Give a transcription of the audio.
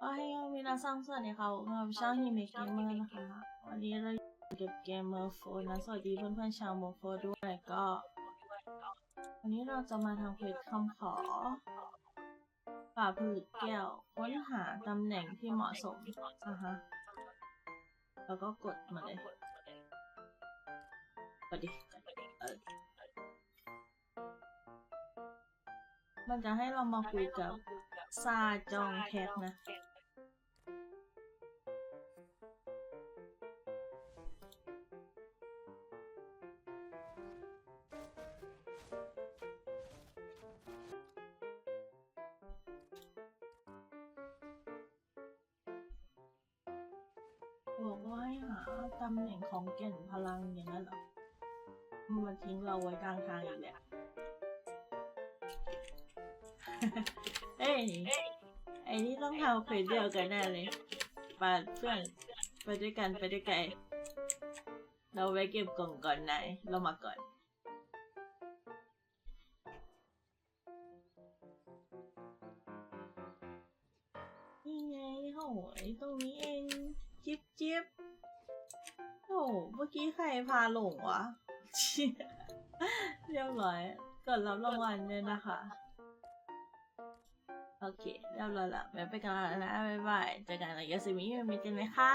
ก็ให้มีนาซังสวัสดีค่ะผมช่างฮิเมะเกมเมอร์นะคะวันนี้เราอยู่กับเกมเมอร์โฟนนะสวัสดีเพื่อนๆชาวโมโฟด้วยก็วันนี้เราจะมาทำเควสคำขอป่าผลึกแก้วค้นหาตำแหน่งที่เหมาะสมอะฮะแล้วก็กดมาเลยกดดิเออมันจะให้เรามาคุยกับซาจองแคทนะ ห้หาตำแหน่งของแก่นพลังอย่างนั้นหรอมันทิ้งเราไว้กลางทางอีกแล้วเอ้ยไอ้นี่ต้องทำเควสเดียวกันแน่เลยปาเพื่อนไปด้วยกันไปด้วยกันเราไปเก็บกล่องก่อนไหนเรามาก่อนนี่ไงโหยตรงนี้เอง จิ๊บจิ๊บ เมื่อกี้ใครพาหลงวะเชี่ยเรียบร้อยกดรับรางวัลเลยนะคะ โอเค เรียบร้อยละไปไปกันแล้วนะ บ๊ายบายเจอกันในยาซิมิมิเจนเลยค่ะ